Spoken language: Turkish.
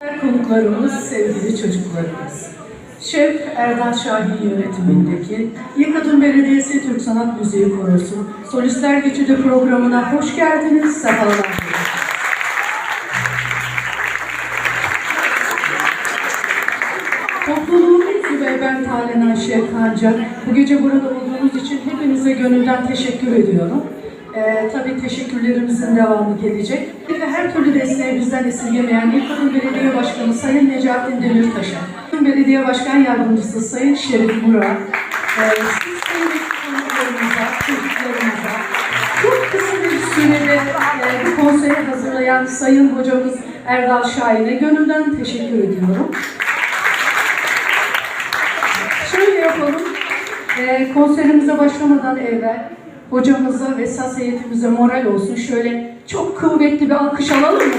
Konuklarımız, sevgili çocuklarımız. Şef Erdal Şahin yönetimindeki Yıkadın Belediyesi Türk Sanat Müziği Korosu Solistler Geçidi programına hoş geldiniz, sefalar getirdiniz. Topluluğun ve ben Talen Ayşe Kanca. Bu gece burada olduğunuz için hepinize gönülden teşekkür ediyorum. Ee, tabii teşekkürlerimizin devamı gelecek. Ve her türlü desteği bizden esirgemeyen İlkadın Belediye Başkanı Sayın Necati Demirtaş'a, Belediye Başkan Yardımcısı Sayın Şerif Murat, ee, siz sevgili konuklarımıza, çocuklarımıza, çok kısa bir sürede e, bu konseri hazırlayan Sayın Hocamız Erdal Şahin'e gönülden teşekkür ediyorum. Şöyle yapalım. Ee, konserimize başlamadan evvel hocamıza ve saz heyetimize moral olsun. Şöyle çok kuvvetli bir alkış alalım mı?